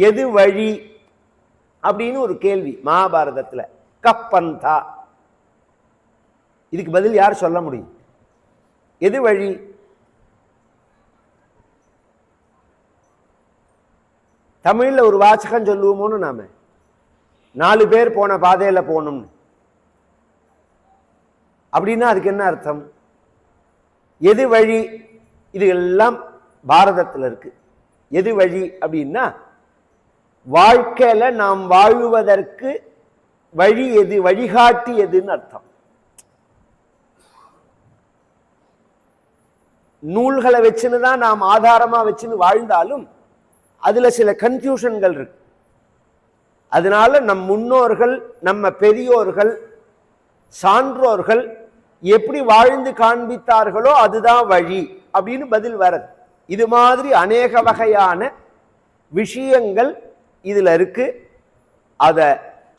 எது வழி? அப்படின்னு ஒரு கேள்வி மகாபாரதத்துல. கப்பந்தா. இதுக்கு பதில் யார் சொல்ல முடியும்? எது வழி? தமிழ்ல ஒரு வாசகம் சொல்லுவோமோன்னு நாம. நாலு பேர் போன பாதையில் போகணும்னு. அப்படின்னா அதுக்கு என்ன அர்த்தம்? எது வழி? இது எல்லாம் பாரதத்தில் இருக்கு. எது வழி அப்படின்னா வாழ்க்கையில நாம் வாழுவதற்கு வழி எது வழிகாட்டி எதுன்னு அர்த்தம். நூல்களை வச்சுன்னு தான் நாம் ஆதாரமாக வச்சுன்னு வாழ்ந்தாலும் அதில் சில கன்ஃபியூஷன்கள் இருக்கு. அதனால நம் முன்னோர்கள் நம்ம பெரியோர்கள் சான்றோர்கள் எப்படி வாழ்ந்து காண்பித்தார்களோ அதுதான் வழி அப்படின்னு பதில் வரது இது மாதிரி அநேக வகையான விஷயங்கள் இதில் இருக்குது அதை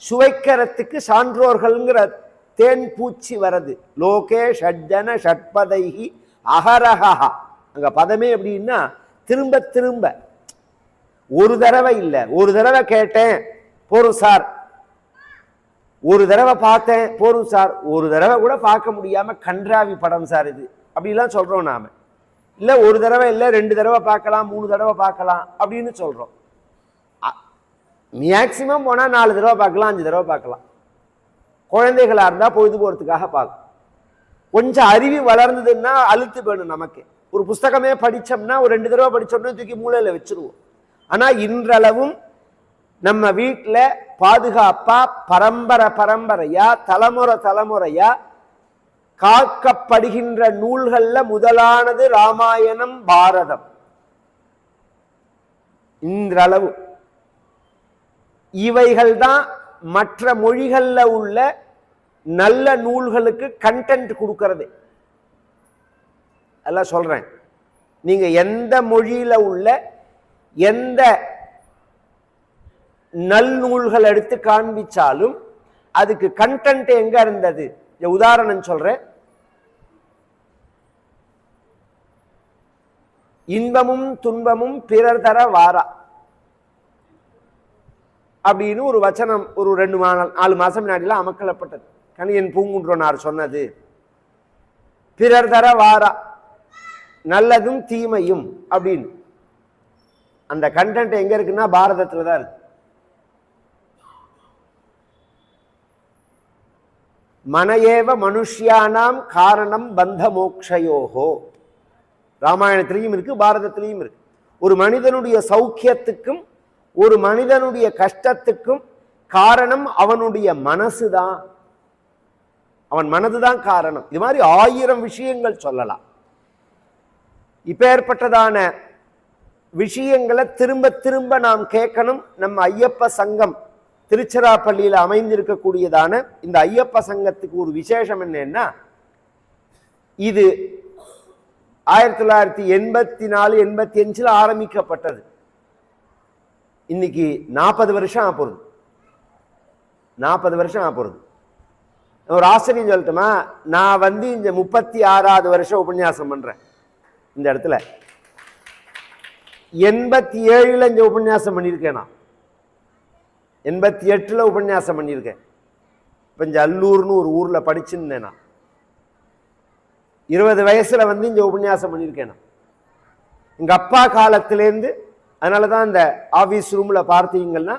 சுவைக்கிறதுக்கு சான்றோர்கள்ங்கிற தேன் பூச்சி வரது லோகே ஷட்ஜன ஷட்பதைகி அகரகா அங்கே பதமே எப்படின்னா திரும்ப திரும்ப. ஒரு தடவை இல்லை ஒரு தடவை கேட்டேன் போரும் சார். ஒரு தடவை பார்த்தேன் போரும் சார். ஒரு தடவை கூட பார்க்க முடியாமல் கன்றாவி படம் சார் இது. அப்படிலாம் சொல்கிறோம் நாம். இல்லை ஒரு தடவை இல்லை ரெண்டு தடவை பார்க்கலாம் மூணு தடவை பார்க்கலாம் அப்படின்னு சொல்கிறோம் மேக்சிமம் போனால் நாலு தடவை பார்க்கலாம் அஞ்சு தடவை பார்க்கலாம். குழந்தைகளாக இருந்தால் பொழுது போகிறதுக்காக பார்க்கும் கொஞ்சம் அறிவு வளர்ந்ததுன்னா அழுத்து வேணும் நமக்கு. ஒரு புஸ்தகமே படித்தோம்னா ஒரு ரெண்டு தடவை படித்தோம்னா தூக்கி மூளையில் வச்சிருவோம். ஆனால் இன்றளவும் நம்ம வீட்டில் பாதுகாப்பாக பரம்பரை பரம்பரையாக தலைமுறை தலைமுறையாக காக்கப்படுகின்ற நூல்களில் முதலானது ராமாயணம் பாரதம். இன்றளவு இவைகள் தான் மற்ற மொழிகளில் உள்ள நல்ல நூல்களுக்கு கண்டென்ட் கொடுக்கறது. எல்லாம் சொல்கிறேன் நீங்கள் எந்த மொழியில் உள்ள எந்த நல்நூல்கள் எடுத்து காண்பிச்சாலும் அதுக்கு கண்டென்ட் எங்கே இருந்தது? உதாரணம் சொல்கிறேன் இன்பமும் துன்பமும் பிறர் தர வாரா. அப்படின்னு ஒரு வச்சனம் ஒரு ரெண்டு மா நாலு மாதம் முன்னாடிலாம் அமக்கலப்பட்டது. கணியன் பூங்குன்றனார் சொன்னது. பிறர் தர வாரா நல்லதும் தீமையும் அப்படின்னு. அந்த கண்டென்ட் எங்க இருக்குன்னா பாரதத்தில் தான் இருக்கு. மனையேவ மனுஷியானாம் காரணம் பந்த மோக்ஷயோகோ. ராமாயணத்திலையும் இருக்கு பாரதத்திலையும் இருக்கு. ஒரு மனிதனுடைய சௌக்கியத்துக்கும் ஒரு மனிதனுடைய கஷ்டத்துக்கும் காரணம் அவனுடைய மனசுதான். அவன் மனதுதான் காரணம். இது மாதிரி ஆயிரம் விஷயங்கள் சொல்லலாம். இப்பேற்பட்டதான விஷயங்களை திரும்ப திரும்ப நாம் கேட்கணும். நம்ம ஐயப்ப சங்கம் திருச்சிராப்பள்ளியில் அமைந்திருக்கக்கூடியதான இந்த ஐயப்ப சங்கத்துக்கு ஒரு விசேஷம் என்னன்னா இது ஆயிரத்தி தொள்ளாயிரத்தி எண்பத்தி நாலு எண்பத்தி அஞ்சில் ஆரம்பிக்கப்பட்டது. இன்னைக்கு நாற்பது வருஷம் ஆக நாற்பது வருஷம் ஆக ஒரு ஆசிரியர் சொல்லட்டுமா? நான் வந்து இந்த முப்பத்தி ஆறாவது வருஷம் உபன்யாசம் பண்றேன். இந்த இடத்துல. எண்பத்தி ஏழுல இந்த உபன்யாசம் பண்ணியிருக்கேன் நான். எண்பத்தி எட்டுல உபன்யாசம் பண்ணியிருக்கேன். இப்போ இந்த அல்லூர்னு ஒரு ஊரில் படிச்சிருந்தேன் நான். இருபது வயசுல வந்து இங்க உபன்யாசம் பண்ணியிருக்கேன் நான். எங்க அப்பா காலத்திலேருந்து அதனால தான் இந்த ஆஃபீஸ் ரூமில் பார்த்தீங்கன்னா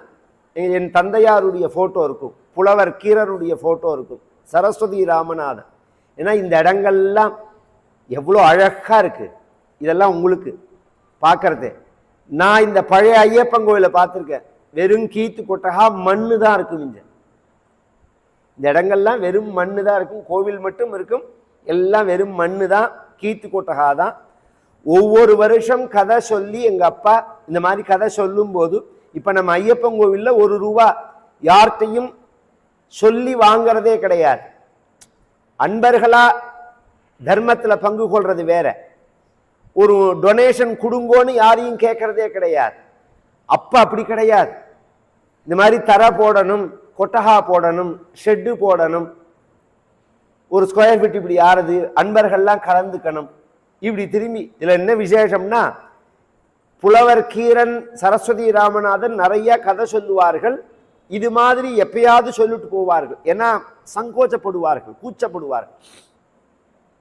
என் தந்தையாருடைய ஃபோட்டோ இருக்கும். புலவர் கீரருடைய ஃபோட்டோ இருக்கும். சரஸ்வதி ராமநாதன். ஏன்னா இந்த இடங்கள்லாம் எவ்வளோ அழகாக இருக்குது இதெல்லாம் உங்களுக்கு பார்க்குறது. நான் இந்த பழைய ஐயப்பன் கோயிலை பார்த்துருக்கேன். வெறும் கீத்து கொட்டகா மண்ணு தான் இருக்கும் இங்கே. இந்த இடங்கள்லாம் வெறும் மண்ணு தான் இருக்கும். கோவில் மட்டும் இருக்கும். எல்லாம் வெறும் மண்ணு தான் கீத்து கொட்டகா தான். ஒவ்வொரு வருஷம் கதை சொல்லி எங்கள் அப்பா இந்த மாதிரி கதை சொல்லும்போது இப்போ நம்ம ஐயப்பன் கோவில்ல ஒரு ரூபா யார்கிட்டையும் சொல்லி வாங்குறதே கிடையாது. அன்பர்களாக தர்மத்தில் பங்கு கொள்வது வேற. ஒரு டொனேஷன் கொடுங்கோன்னு யாரையும் கேட்கறதே கிடையாது. அப்போ அப்படி கிடையாது. இந்த மாதிரி தர போடணும் கொட்டகா போடணும் ஷெட்டு போடணும். ஒரு ஸ்கொயர் ஃபீட் இப்படி ஆறுது அன்பர்கள்லாம் கலந்துக்கணும். இப்படி திரும்பி இதில் என்ன விசேஷம்னா புலவர் கீரன் சரஸ்வதி ராமநாதன் நிறைய கதை சொல்லுவார்கள். இது மாதிரி எப்பயாவது சொல்லிட்டு போவார்கள். ஏன்னா சங்கோச்சப்படுவார்கள் கூச்சப்படுவார்கள்.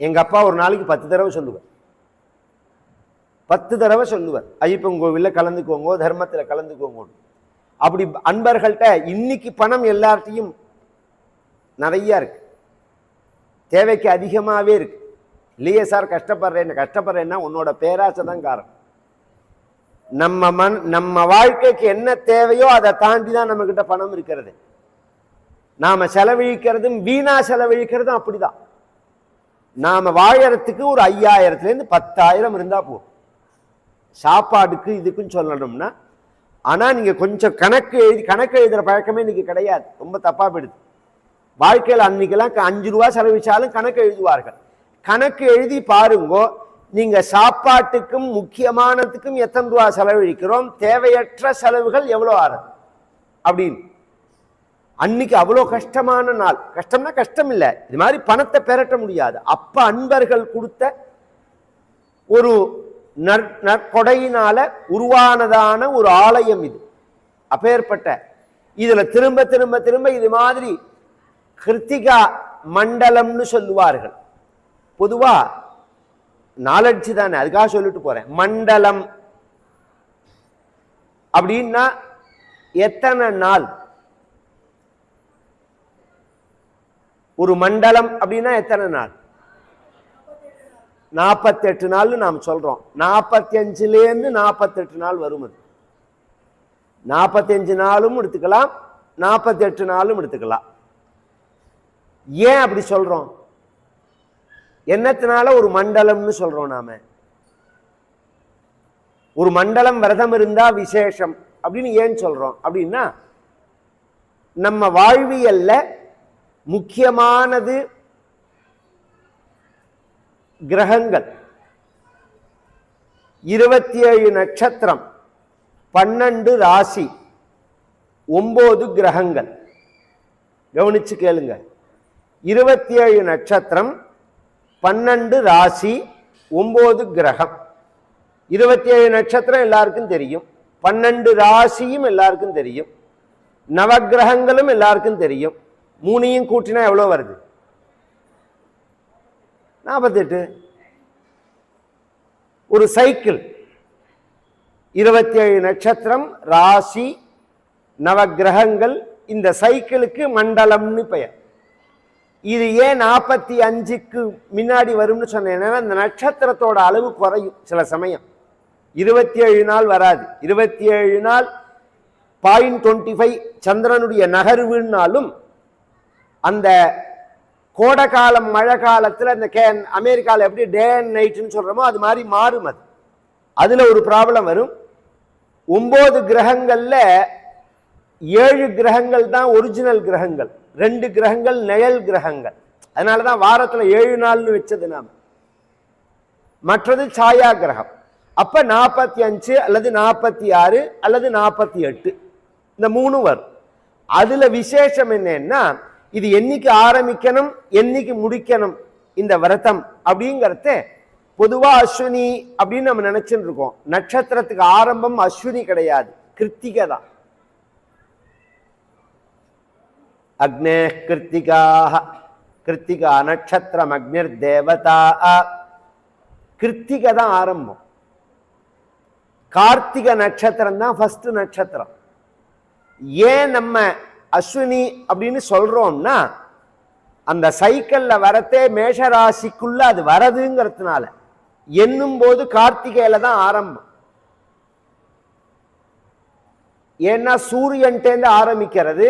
எங்க அப்பா ஒரு நாளைக்கு பத்து தடவை சொல்லுவார். பத்து தடவை சொல்லுவார். ஐயப்பன் கோவில்ல கலந்துக்கோங்க தர்மத்தில் கலந்துக்கோங்க. அப்படி அன்பர்கள்ட்ட இன்னைக்கு பணம் எல்லார்ட்டையும் நிறைய இருக்கு. தேவைக்கு அதிகமாகவே இருக்கு. இல்லையே சார் கஷ்டப்படுறேன் கஷ்டப்படுறேன்னா உன்னோட பேராசை தான் காரணம். நம்ம மண் நம்ம வாழ்க்கைக்கு என்ன தேவையோ அதை தாண்டி தான் நம்மக்கிட்ட பணம் இருக்கிறது. நாம் செலவழிக்கிறதும் வீணா செலவழிக்கிறதும் அப்படிதான். நாம் வாழறதுக்கு ஒரு ஐயாயிரத்துலேருந்து பத்தாயிரம் இருந்தால் போதும். சாப்பாடுக்கு இதுக்கும் சொல்லணும்னா ஆனால் நீங்கள் கொஞ்சம் கணக்கு எழுதி கணக்கு எழுதுகிற பழக்கமே இன்றைக்கி கிடையாது. ரொம்ப தப்பாக போயிடுது. வாழ்க்கையில் அன்னைக்கெல்லாம் க- அஞ்சு ரூபா செலவிச்சாலும் கணக்கு எழுதுவார்கள். கணக்கு எழுதி பாருங்கோ நீங்கள் சாப்பாட்டுக்கும் முக்கியமானதுக்கும் எத்தனை ரூபா செலவழிக்கிறோம்? தேவையற்ற செலவுகள் எவ்வளோ ஆறுது அப்படின்னு. அன்னைக்கு அவ்வளோ கஷ்டமான நாள். கஷ்டம்னா கஷ்டம் இல்லை இது மாதிரி பணத்தை பெரட்ட முடியாது. அப்போ அன்பர்கள் கொடுத்த ஒரு நற் நற்கொடையினால உருவானதான ஒரு ஆலயம் இது. அப்பேற்பட்ட. இதுல திரும்ப திரும்ப திரும்ப இது மாதிரி கிருத்திகா மண்டலம்னு சொல்லுவார்கள். பொதுவாக நாலட்ஜ் தானே? அதுக்காக சொல்லிட்டு போறேன். மண்டலம். அப்படின்னா எத்தனை நாள்? ஒரு மண்டலம் அப்படின்னா எத்தனை நாள்? நாற்பத்தெட்டு நாள்னு நாம் சொல்றோம். நாற்பத்தி அஞ்சுலேருந்து நாற்பத்தெட்டு நாள் வரும் அது. நாற்பத்தஞ்சு நாளும் எடுத்துக்கலாம். நாற்பத்தெட்டு நாளும் எடுத்துக்கலாம். ஏன் அப்படி சொல்றோம்? என்னத்தினால ஒரு மண்டலம்னு சொல்றோம் நாம? ஒரு மண்டலம் விரதம் இருந்தா விசேஷம் அப்படின்னு ஏன் சொல்றோம்? அப்படின்னா நம்ம வாழ்வியல்ல முக்கியமானது கிரகங்கள். இருபத்தி ஏழு நட்சத்திரம் பன்னெண்டு ராசி ஒம்பது கிரகங்கள். கவனிச்சு கேளுங்க. இருபத்தி ஏழு நட்சத்திரம் பன்னெண்டு ராசி ஒம்பது கிரகம். இருபத்தி ஏழு நட்சத்திரம் எல்லாருக்கும் தெரியும். பன்னெண்டு ராசியும் எல்லாருக்கும் தெரியும். நவக்கிரகங்களும் எல்லாருக்கும் தெரியும். மூணையும் கூட்டினா எவ்வளோ வருது? நாற்பத்தெட்டு. ஒரு சைக்கிள் இருபத்தி ஏழு நட்சத்திரம் ராசி நவக்கிரகங்கள் இந்த சைக்கிளுக்கு மண்டலம்னு பெயர். இது ஏன் நாற்பத்தி அஞ்சுக்கு முன்னாடி வரும்னு சொன்னேன்? இந்த நட்சத்திரத்தோட அளவு குறையும் சில சமயம். இருபத்தி ஏழு நாள் வராது. இருபத்தி ஏழு நாள் பாயிண்ட் டுவெண்ட்டி ஃபைவ் சந்திரனுடைய நகர்வுன்னாலும் அந்த கோடை காலம் மழை காலத்தில் இந்த கே அமெரிக்காவில் எப்படி டே அண்ட் நைட்டுன்னு சொல்கிறோமோ அது மாதிரி மாறும் அது. அதில் ஒரு ப்ராப்ளம் வரும். ஒம்பது கிரகங்களில் ஏழு கிரகங்கள் தான் ஒரிஜினல் கிரகங்கள். ரெண்டு கிரகங்கள் நிழல் கிரகங்கள். அதனால தான் வாரத்தில் ஏழு நாள்னு வச்சது நாம். மற்றது சாயா கிரகம். அப்போ நாற்பத்தி அஞ்சு அல்லது நாற்பத்தி ஆறு அல்லது நாற்பத்தி எட்டு. இந்த மூணு வரும். அதில் விசேஷம் என்னன்னா இது என்னைக்கு ஆரம்பிக்கணும் என்னைக்கு முடிக்கணும் இந்த விரதம் அப்படிங்கிறத பொதுவாக அஸ்வினி அப்படின்னு நம்ம நினச்சிட்டு இருக்கோம். நட்சத்திரத்துக்கு ஆரம்பம் அஸ்வினி கிடையாது. கிருத்திகை தான். அக்னே கிருத்திகாக கிருத்திகா நட்சத்திரம் அக்னிர் தேவதா கிருத்திகை தான் ஆரம்பம். கார்த்திகை நட்சத்திரம் தான் ஃபர்ஸ்ட் நட்சத்திரம். ஏன் நம்ம அஸ்வினி அப்படின்னு சொல்றோம்னா அந்த சைக்கிள்ல வரத்தே மேஷராசிக்குள்ள அது வரதுங்கிறதுனால என்னும் போது கார்த்திகையில தான் ஆரம்பம். ஏன்னா சூரியன்ட்டேந்து ஆரம்பிக்கிறது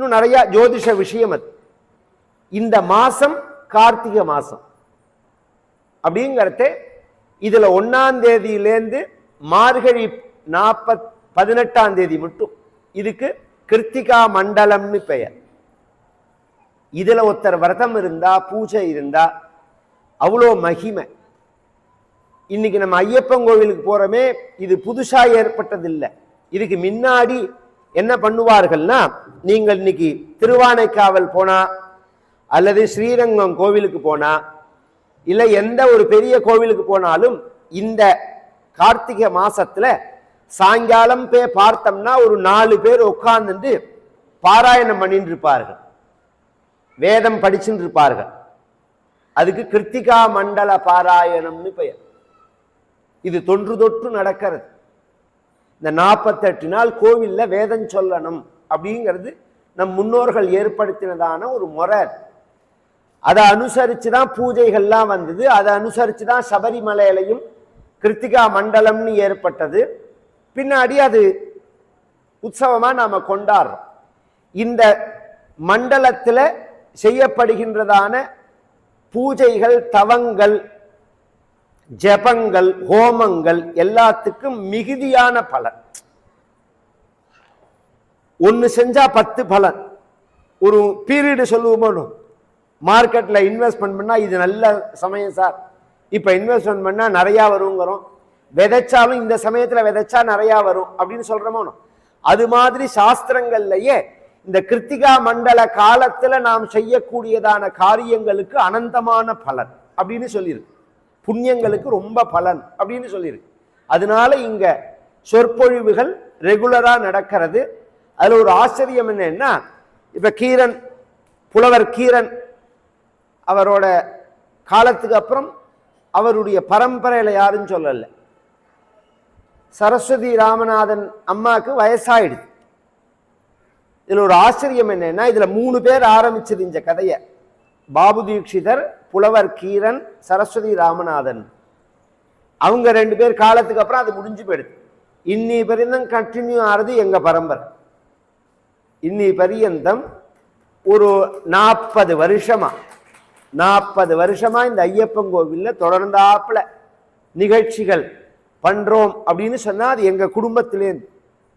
இன்னும் நிறைய ஜோதிஷ விஷயம் அது. இந்த மாசம் கார்த்திகை மாசம். அப்படிங்கிறத இதில் ஒன்றாம் தேதியிலேருந்து மார்கழி நாற்பத் பதினெட்டாம் தேதி மட்டும். இதுக்கு கிருத்திகா மண்டலம்னு பெயர். இதுல ஒருத்தர் விரதம் இருந்தா பூஜை இருந்தா அவ்வளோ மகிமை. இன்னைக்கு நம்ம ஐயப்பன் கோவிலுக்கு போறோமே இது புதுசா ஏற்பட்டதில்லை. இதுக்கு முன்னாடி என்ன பண்ணுவார்கள்னா நீங்கள் இன்னைக்கு திருவானைக்காவல் போனா அல்லது ஸ்ரீரங்கம் கோவிலுக்கு போனா இல்லை எந்த ஒரு பெரிய கோவிலுக்கு போனாலும் இந்த கார்த்திகை மாசத்துல சாயங்காலம் பே பார்த்தோம்னா ஒரு நாலு பேர் உட்கார்ந்துட்டு பாராயணம் பண்ணிட்டு இருப்பார்கள் வேதம் படிச்சுட்டு இருப்பார்கள் அதுக்கு கிருத்திகா மண்டல பாராயணம்னு பெயர். இது தொன்று தொற்று நடக்கிறது. இந்த நாற்பத்தெட்டு நாள் கோவில்ல வேதம் சொல்லணும் அப்படிங்கிறது நம் முன்னோர்கள் ஏற்படுத்தினதான ஒரு முறை. அதை அனுசரித்து தான் பூஜைகள்லாம் வந்தது. அதை அனுசரித்து தான் சபரிமலையிலையும் கிருத்திகா மண்டலம்னு ஏற்பட்டது. பின்னாடி அது உற்சவமாக நாம் கொண்டாடுறோம். இந்த மண்டலத்தில் செய்யப்படுகின்றதான பூஜைகள் தவங்கள் ஜெபங்கள் ஹோமங்கள் எல்லாத்துக்கும் மிகுதியான பலன். ஒன்று செஞ்சா பத்து பலன். ஒரு பீரியடு சொல்லுவோமோ மார்க்கெட்டில் இன்வெஸ்ட்மெண்ட் பண்ணால் இது நல்ல சமயம் சார். இப்போ இன்வெஸ்ட்மெண்ட் பண்ணால் நிறையா வருங்கிறோம். விதைச்சாலும் இந்த சமயத்தில் விதைச்சா நிறையா வரும் அப்படின்னு சொல்கிறோமோ அது மாதிரி சாஸ்திரங்கள்லையே இந்த கிருத்திகா மண்டல காலத்தில் நாம் செய்யக்கூடியதான காரியங்களுக்கு அனந்தமான பலன் அப்படின்னு சொல்லியிருக்கு. புண்ணியங்களுக்கு ரொம்ப பலன் அப்படின்னு சொல்லியிருக்கு. அதனால இங்க சொற்பொழிவுகள் ரெகுலரா நடக்கிறது. அதுல ஒரு ஆச்சரியம் என்னன்னா இப்ப கீரன் புலவர் கீரன் அவரோட காலத்துக்கு அப்புறம் அவருடைய பரம்பரையில் யாரும் சொல்லலை. சரஸ்வதி ராமநாதன் அம்மாவுக்கு வயசாயிடுது. இதில் ஒரு ஆச்சரியம் என்னன்னா இதில் மூணு பேர் ஆரம்பிச்சது இந்த கதையை. பாபு தீட்சிதர் புலவர் கீரன் சரஸ்வதி ராமநாதன். அவங்க ரெண்டு பேர் காலத்துக்கு அப்புறம் அது முடிஞ்சு போயிடுது. இன்னி பரியந்தம் கண்டினியூ ஆகிறது எங்கள் பரம்பரை. இன்னி பரியந்தம் ஒரு நாற்பது வருஷமா. நாற்பது வருஷமா இந்த ஐயப்பன் கோவிலில் தொடர்ந்தாப்புல நிகழ்ச்சிகள் பண்ணுறோம் அப்படின்னு சொன்னால் அது எங்கள் குடும்பத்திலேருந்து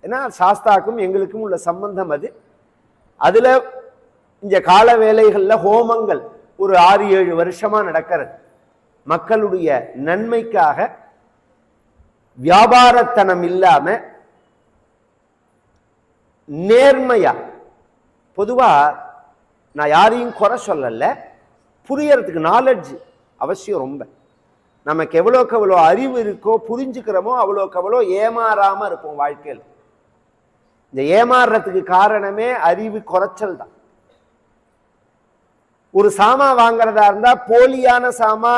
ஏன்னா சாஸ்தாக்கும் எங்களுக்கும் உள்ள சம்பந்தம் அது. அதில் இந்த கால வேலைகளில் ஹோமங்கள் ஒரு ஆறு ஏழு வருஷமா நடக்கிறது. மக்களுடைய நன்மைக்காக வியாபாரத்தனம் இல்லாம நேர்மையா பொதுவா நான் யாரையும் குறை சொல்லல புரியறதுக்கு நாலெட்ஜ் அவசியம் ரொம்ப. நமக்கு எவ்வளோக்கு எவ்வளோ அறிவு இருக்கோ புரிஞ்சுக்கிறோமோ அவ்வளோக்கு அவ்வளோ ஏமாறாமல் இருப்போம் வாழ்க்கையில். இந்த ஏமாறுறதுக்கு காரணமே அறிவு குறைச்சல் தான். ஒரு சாமா வாங்குறதா இருந்தா போலியான சாமா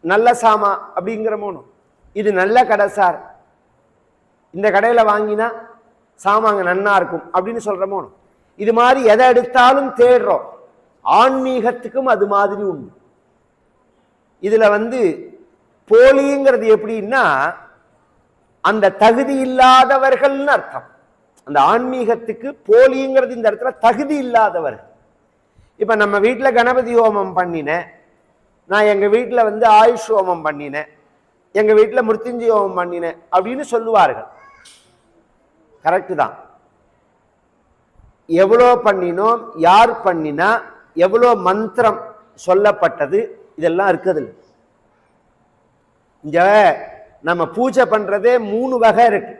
நல்ல சாமா அப்படிங்கிற மோனும். இது நல்ல கடை சார். இந்த கடையில வாங்கினா சாமாங்க நன்னா இருக்கும் அப்படின்னு சொல்றமோனும் இது மாதிரி எதை எடுத்தாலும் தேடுறோம். ஆன்மீகத்துக்கும் அது மாதிரி உண்டு. இதுல வந்து போலிங்கிறது எப்படின்னா அந்த தகுதி இல்லாதவர்கள்னு அர்த்தம். அந்த ஆன்மீகத்துக்கு போலிங்கிறது இந்த இடத்துல தகுதி இல்லாதவர்கள். இப்போ நம்ம வீட்டில் கணபதி ஹோமம் பண்ணினேன் நான் எங்கள் வீட்டில் வந்து ஆயுஷ் ஹோமம் பண்ணினேன் எங்கள் வீட்டில் மிருத்யுஞ்சய ஹோமம் பண்ணினேன் அப்படின்னு சொல்லுவார்கள். கரெக்டு தான். எவ்வளோ பண்ணினோம் யார் பண்ணினா எவ்வளோ மந்திரம் சொல்லப்பட்டது இதெல்லாம் இருக்குது இங்க நம்ம பூஜை பண்ணுறதே மூணு வகை இருக்கு.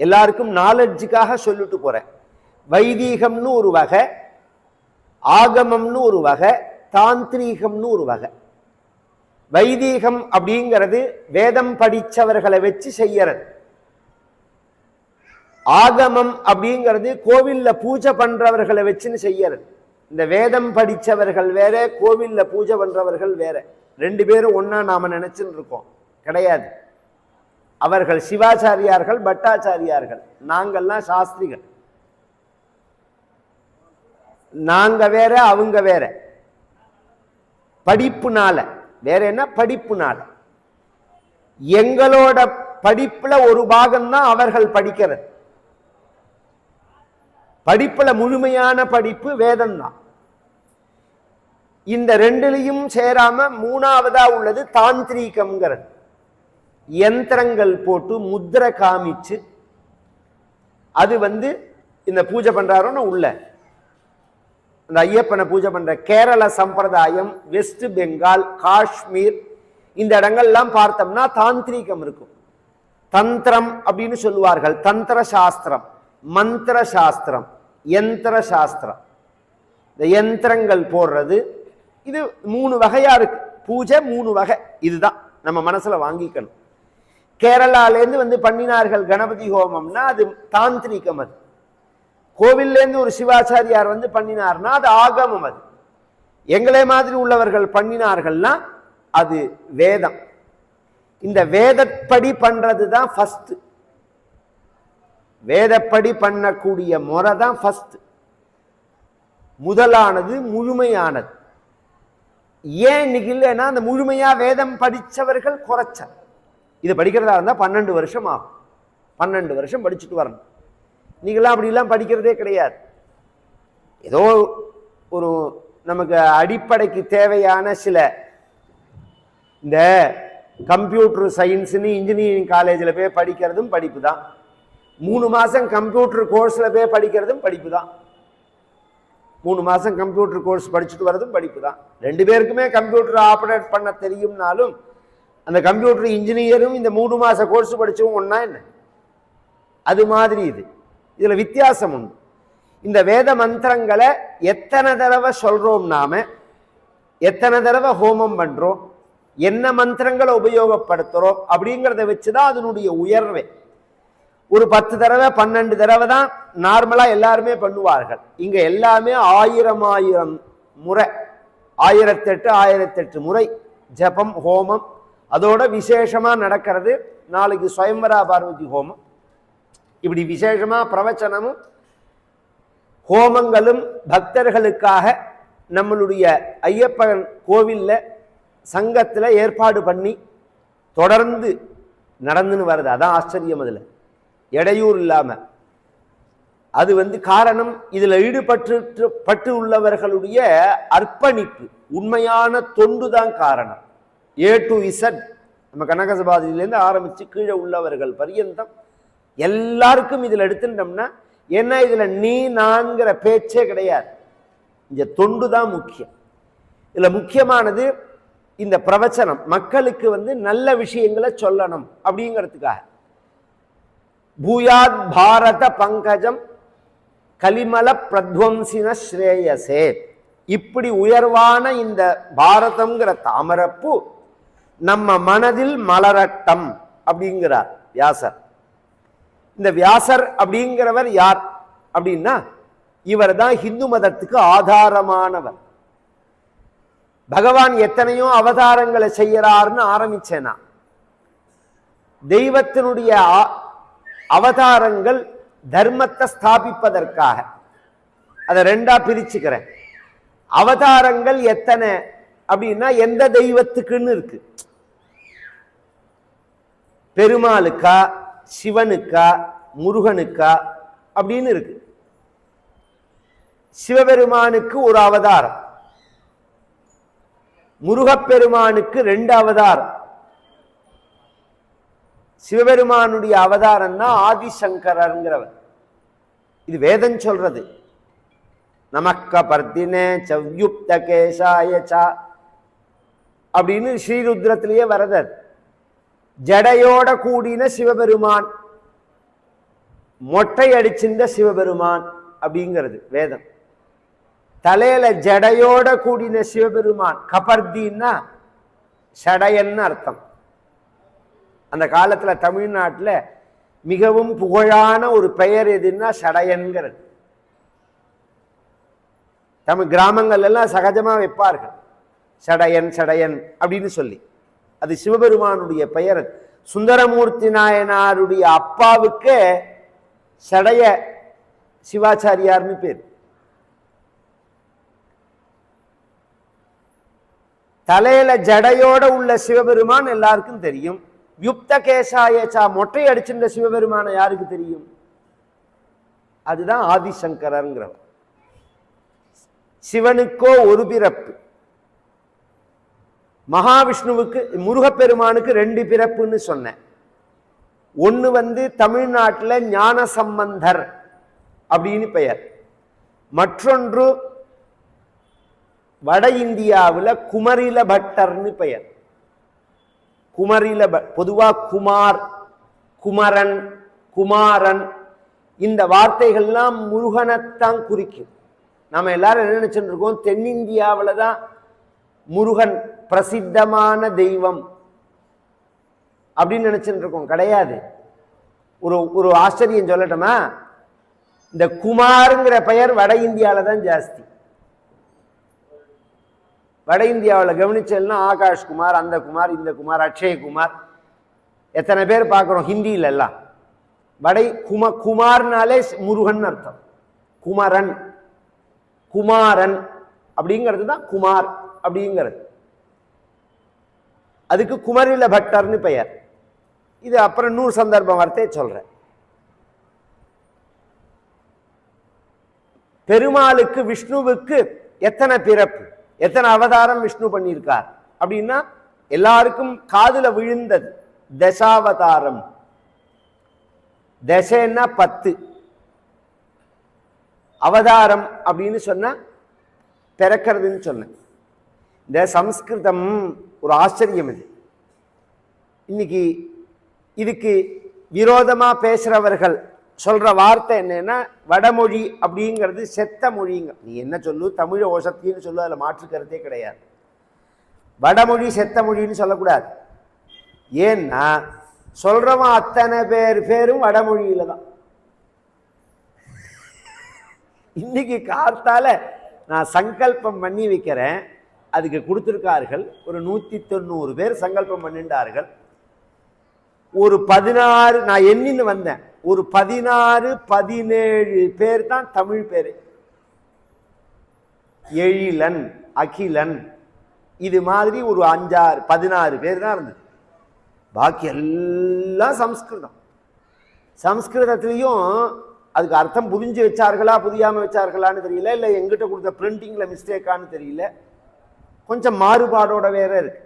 எல்லாருக்கும் நாலெட்ஜுக்காக சொல்லிட்டு போறேன். வைதீகம்னு ஒரு வகை ஆகமம்னு ஒரு வகை தாந்திரீகம்னு ஒரு வகை. வைதீகம் அப்படிங்கிறது வேதம் படிச்சவர்களை வச்சு செய்யறது. ஆகமம் அப்படிங்கிறது கோவில்ல பூஜை பண்றவர்களை வச்சுன்னு செய்யறது. இந்த வேதம் படிச்சவர்கள் வேற கோவில்ல பூஜை பண்றவர்கள் வேற. ரெண்டு பேரும் ஒன்னா நாம நினைச்சுன்னு இருக்கோம். கிடையாது. அவர்கள் சிவாச்சாரியார்கள் பட்டாச்சாரியார்கள். நாங்கள்லாம் சாஸ்திரிகள். நாங்க வேற அவங்க வேற. படிப்புனால. வேற என்ன? படிப்புனால. எங்களோட படிப்புல ஒரு பாகம்தான் அவர்கள் படிக்கிறது. படிப்புல முழுமையான படிப்பு வேதம் தான் இந்த ரெண்டுலையும் சேராம மூணாவதா உள்ளது தாந்திரீகம்ங்கிறது. யந்திரங்கள் போட்டு முத்திரை காமிச்சு அது வந்து இந்த பூஜை பண்றாரோன்னு உள்ள அந்த ஐயப்பனை பூஜை பண்ணுற கேரள சம்பிரதாயம் வெஸ்ட் பெங்கால் காஷ்மீர் இந்த இடங்கள்லாம் பார்த்தோம்னா தாந்திரீகம் இருக்கும். தந்திரம் அப்படின்னு சொல்லுவார்கள். தந்திர சாஸ்திரம் மந்திர சாஸ்திரம் யந்திர சாஸ்திரம். இந்த யந்திரங்கள் போடுறது இது மூணு வகையா இருக்கு. பூஜை மூணு வகை. இதுதான் நம்ம மனசுல வாங்கிக்கணும். கேரளாலேருந்து வந்து பண்ணினார்கள் கணபதி ஹோமம்னா அது தாந்திரிகம் அது. கோவில்லேருந்து ஒரு சிவாச்சாரியார் வந்து பண்ணினார்னா அது ஆகமம் அது. எங்களே மாதிரி உள்ளவர்கள் பண்ணினார்கள்னா அது வேதம். இந்த வேதப்படி பண்ணுறது தான் ஃபஸ்ட்டு வேதப்படி பண்ணக்கூடிய முறை தான் ஃபஸ்ட்டு முதலானது முழுமையானது. ஏன் இன்னைக்கு இல்லைன்னா அந்த முழுமையாக வேதம் படித்தவர்கள் குறைச்ச இது படிக்கிறதா இருந்தால் பன்னெண்டு வருஷம் ஆகும். பன்னெண்டு வருஷம் படிச்சுட்டு வரணும். நீங்களாம் அப்படிலாம் படிக்கிறதே கிடையாது. ஏதோ ஒரு நமக்கு அடிப்படைக்கு தேவையான சில இந்த கம்ப்யூட்டர் சயின்ஸுன்னு இன்ஜினியரிங் காலேஜில் போய் படிக்கிறதும் படிப்பு தான். மூணு மாதம் கம்ப்யூட்டர் கோர்ஸில் போய் படிக்கிறதும் படிப்பு தான். மூணு மாதம் கம்ப்யூட்டர் கோர்ஸ் படிச்சுட்டு வரதும் படிப்பு தான். ரெண்டு பேருக்குமே கம்ப்யூட்டர் ஆப்ரேட் பண்ண தெரியும்னாலும் அந்த கம்ப்யூட்டர் இன்ஜினியரும் இந்த மூணு மாத கோர்ஸ் படித்தவும் ஒன்றா என்ன? அது மாதிரி இது. இதில் வித்தியாசம் உண்டு. இந்த வேத மந்திரங்களை எத்தனை தடவை சொல்கிறோம் நாம? எத்தனை தடவை ஹோமம் பண்ணுறோம் என்ன மந்திரங்களை உபயோகப்படுத்துகிறோம் அப்படிங்கிறத வச்சு தான் அதனுடைய உயர்வே. ஒரு பத்து தடவை பன்னெண்டு தடவை தான் நார்மலாக எல்லாருமே பண்ணுவார்கள். இங்கே எல்லாமே ஆயிரம் ஆயிரம் முறை. ஆயிரத்தெட்டு ஆயிரத்தெட்டு முறை ஜபம் ஹோமம். அதோட விசேஷமாக நடக்கிறது நாளைக்கு சுயம்பரா பார்வதி ஹோமம். இப்படி விசேஷமாக பிரவச்சனமும் ஹோமங்களும் பக்தர்களுக்காக நம்மளுடைய ஐயப்பன் கோவிலில் சங்கத்தில் ஏற்பாடு பண்ணி தொடர்ந்து நடந்துன்னு வருது. அதான் ஆச்சரியம் அதில். இடையூறு இல்லாமல் அது வந்து காரணம் இதில் ஈடுபட்டு பட்டு உள்ளவர்களுடைய அர்ப்பணிப்பு. உண்மையான தொண்டு தான் காரணம். ஏ டு இசட் நம்ம கனகசபாதியிலேருந்து ஆரம்பித்து கீழே உள்ளவர்கள் பரியந்தம் எல்லாருக்கும் இதில் எடுத்துட்டோம்னா ஏன்னா இதில் நீ நான்கிற பேச்சே கிடையாது. இந்த தொண்டு தான் முக்கியம். இதில் முக்கியமானது இந்த பிரவச்சனம். மக்களுக்கு வந்து நல்ல விஷயங்களை சொல்லணும் அப்படிங்கிறதுக்காக. பூயாத் பாரத பங்கஜம் கலிமல பிரத்வம்சின ஸ்ரேயசே. இப்படி உயர்வான இந்த பாரதம்ங்கிற தாமரப்பூ நம்ம மனதில் மலரட்டம் அப்படிங்கிறார் வியாசர். இந்த வியாசர் அப்படிங்கிறவர் யார் அப்படின்னா இவர் தான் ஹிந்து மதத்துக்கு ஆதாரமானவர். பகவான் எத்தனையோ அவதாரங்களை செய்யறாருன்னு ஆரம்பிச்சேனா. தெய்வத்தினுடைய அவதாரங்கள் தர்மத்தை ஸ்தாபிப்பதற்காக. அதை ரெண்டா பிரிச்சுக்கிறேன். அவதாரங்கள் எத்தனை அப்படின்னா எந்த தெய்வத்துக்குன்னு இருக்கு. பெருமாளுக்கா சிவனுக்கா முருகனுக்கா அப்படின்னு இருக்கு. சிவபெருமானுக்கு ஒரு அவதாரம். முருகப்பெருமானுக்கு ரெண்டு அவதாரம். சிவபெருமானுடைய அவதாரம்னா ஆதிசங்கரங்கிறவர் இது வேதம் சொல்றது. நமக்க பர்தினே சவ்யுக்த கேசாய ச அப்படின்னு ஸ்ரீருத்ரத்திலேயே வரதர். ஜடையோட கூடின சிவபெருமான். மொட்டை அடிச்சிருந்த சிவபெருமான் அப்படிங்கிறது வேதம். தலையில ஜடையோட கூடின சிவபெருமான் கபர்தின்னா சடையன்னு அர்த்தம். அந்த காலத்துல தமிழ்நாட்டுல மிகவும் புகழான ஒரு பெயர் எதுன்னா சடையன்கிறது. தமிழ் கிராமங்கள்ல எல்லாம் சகஜமா வைப்பார்கள். சடையன் சடையன் அப்படின்னு சொல்லி. அது சிவபெருமானுடைய பெயர். சுந்தரமூர்த்தி நாயனாருடைய அப்பாவுக்கு சடைய சிவாச்சாரியார்னு பேர். தலையில ஜடையோட உள்ள சிவபெருமான் எல்லாருக்கும் தெரியும். யுப்த கேசாயச்சா மொட்டை அடிச்சிருந்த சிவபெருமான யாருக்கு தெரியும்? அதுதான் ஆதிசங்கரங்கிறவர் சிவனுக்கோ ஒரு பிறப்பு. மகாவிஷ்ணுவுக்கு முருகப்பெருமானுக்கு ரெண்டு பிறப்புன்னு சொன்னேன். ஒன்று வந்து தமிழ்நாட்டில் ஞான சம்பந்தர் அப்படின்னு பெயர். மற்றொன்று வட இந்தியாவில் குமரில பட்டர்னு பெயர். குமரில ப- குமார் குமரன் குமாரன் இந்த வார்த்தைகள்லாம் முருகனைத்தான் குறிக்கும். நம்ம எல்லாரும் என்ன நினச்சிட்டு இருக்கோம்? தென்னிந்தியாவில் தான் முருகன் பிரசித்தமான தெய்வம் அப்படின்னு நினைச்சுட்டு இருக்கோம். கிடையாது. ஒரு ஒரு ஆச்சரியம் சொல்லட்டுமா? இந்த குமாருங்கிற பெயர் வட இந்தியாவில் தான் ஜாஸ்தி. வட இந்தியாவில் கவனிச்சல்னா ஆகாஷ் குமார் அந்த குமார் இந்த குமார் அக்ஷயகுமார் எத்தனை பேர் பார்க்குறோம் ஹிந்தியில எல்லாம். வடை கும குமார்னாலே முருகன் அர்த்தம். குமரன். குமாரன் அப்படிங்கிறது தான் குமார். அப்படிங்கிறது. அதுக்கு குமரில பட்டர்னு பெயர். இது அப்புறம் இன்னொரு சந்தர்ப்பம் வார்த்தையை சொல்றேன். பெருமாளுக்கு விஷ்ணுவுக்கு எத்தனை பிறப்பு? எத்தனை அவதாரம் விஷ்ணு பண்ணியிருக்கார்? அப்படின்னா எல்லாருக்கும் காதுல விழுந்தது தசாவதாரம். தசைன்னா பத்து. அவதாரம் அப்படின்னு சொன்னா பிறக்கிறதுன்னு சொன்னேன். இந்த சம்ஸ்கிருதம் ஒரு ஆச்சரியம் இது. இன்னைக்கு இதுக்கு விரோதமாக பேசுகிறவர்கள் சொல்கிற வார்த்தை என்னென்னா வடமொழி அப்படிங்கிறது செத்த மொழிங்க. நீ என்ன சொல்லு? தமிழ் ஓசத்தின்னு சொல்லு அதில் மாற்றுக்கிறதே கிடையாது. வடமொழி செத்த மொழின்னு சொல்லக்கூடாது. ஏன்னா சொல்கிறவன் அத்தனை பேர் பேரும் வடமொழியில் தான். இன்னைக்கு காத்தால் நான் சங்கல்பம் பண்ணி வைக்கிறேன். அதுக்கு கொடுத்துருக்கார்கள். ஒரு நூற்றி தொண்ணூறு பேர் சங்கல்பம் பண்ணின்றார்கள் ஒரு பதினாறு நான் எண்ணின்னு வந்தேன். ஒரு பதினாறு பதினேழு பேர் தான் தமிழ் பேர். எழிலன் அகிலன் இது மாதிரி ஒரு அஞ்சாறு பதினாறு பேர் தான் இருந்தது. பாக்கி எல்லாம் சம்ஸ்கிருதம். சம்ஸ்கிருதத்துலேயும் அதுக்கு அர்த்தம் புரிஞ்சு வச்சார்களா புரியாமல் வச்சார்களான்னு தெரியல இல்லை எங்கிட்ட கொடுத்த பிரிண்டிங்கில் மிஸ்டேக்கான்னு தெரியல. கொஞ்சம் மாறுபாடோட வேற இருக்கு.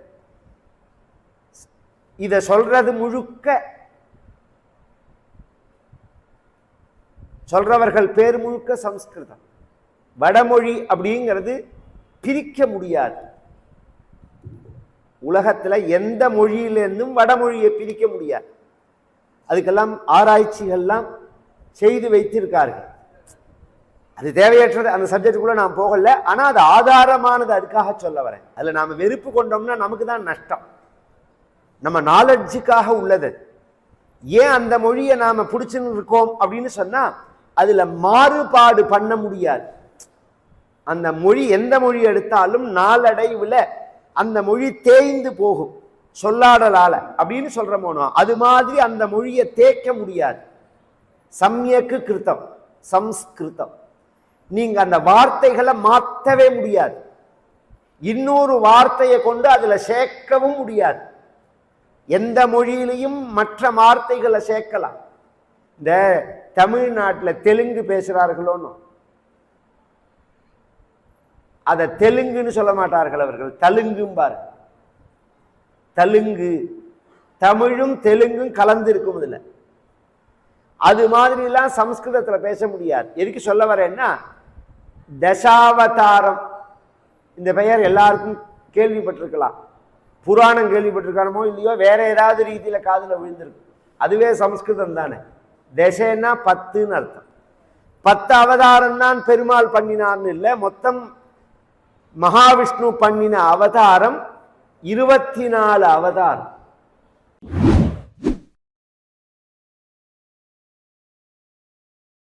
இதை சொல்றது முழுக்க சொல்றவர்கள் பேர் முழுக்க சம்ஸ்கிருதம். வடமொழி அப்படிங்கிறது பிரிக்க முடியாது. உலகத்தில் எந்த மொழியிலிருந்தும் வடமொழியை பிரிக்க முடியாது. அதுக்கெல்லாம் ஆராய்ச்சிகள்லாம் செய்து வைத்திருக்கார்கள். அது தேவையற்றது. அந்த சப்ஜெக்டுக்குள்ளே நான் போகல. ஆனால் அது ஆதாரமானது அதுக்காக சொல்ல வரேன். அதில் நாம் வெறுப்பு கொண்டோம்னா நமக்கு தான் நஷ்டம். நம்ம நாலெட்ஜுக்காக உள்ளது. ஏன் அந்த மொழியை நாம் பிடிச்சுன்னு இருக்கோம் அப்படின்னு சொன்னால் அதில் மாறுபாடு பண்ண முடியாது. அந்த மொழி எந்த மொழி எடுத்தாலும் நாளடைவில் அந்த மொழி தேய்ந்து போகும். சொல்லாடலால அப்படின்னு சொல்றோமோனோ அது மாதிரி அந்த மொழியை தேய்க்க முடியாது. சம்யக்கு கிருத்தம் சம்ஸ்கிருதம் நீங்க அந்த வார்த்தைகளை மாற்றவே முடியாது. இன்னொரு வார்த்தையை கொண்டு அதுல சேர்க்கவும் முடியாது. எந்த மொழியிலையும் மற்ற வார்த்தைகளை சேர்க்கலாம். இந்த தமிழ்நாட்டில் தெலுங்கு பேசுகிறார்களோன்னு அதை தெலுங்குன்னு சொல்ல மாட்டார்கள் அவர்கள். தலுங்கும்பார் தெலுங்கு. தமிழும் தெலுங்கும் கலந்து இருக்கும் இதுல. அது மாதிரிலாம் சம்ஸ்கிருதத்தில் பேச முடியாது. எதுக்கு சொல்ல வரேன்னா தசாவதாரம். இந்த பெயர் எல்லாருக்கும் கேள்விப்பட்டிருக்கலாம். புராணம் கேள்விப்பட்டிருக்கானமோ இல்லையோ வேற ஏதாவது ரீதியில் காதில் விழுந்திருக்கு அதுவே சம்ஸ்கிருதம் தானே. தசைன்னா பத்துன்னு அர்த்தம். பத்து அவதாரம் தான் பெருமாள் பண்ணினார்னு இல்லை மொத்தம் மகாவிஷ்ணு பண்ணின அவதாரம் இருபத்தி நாலு அவதாரம்.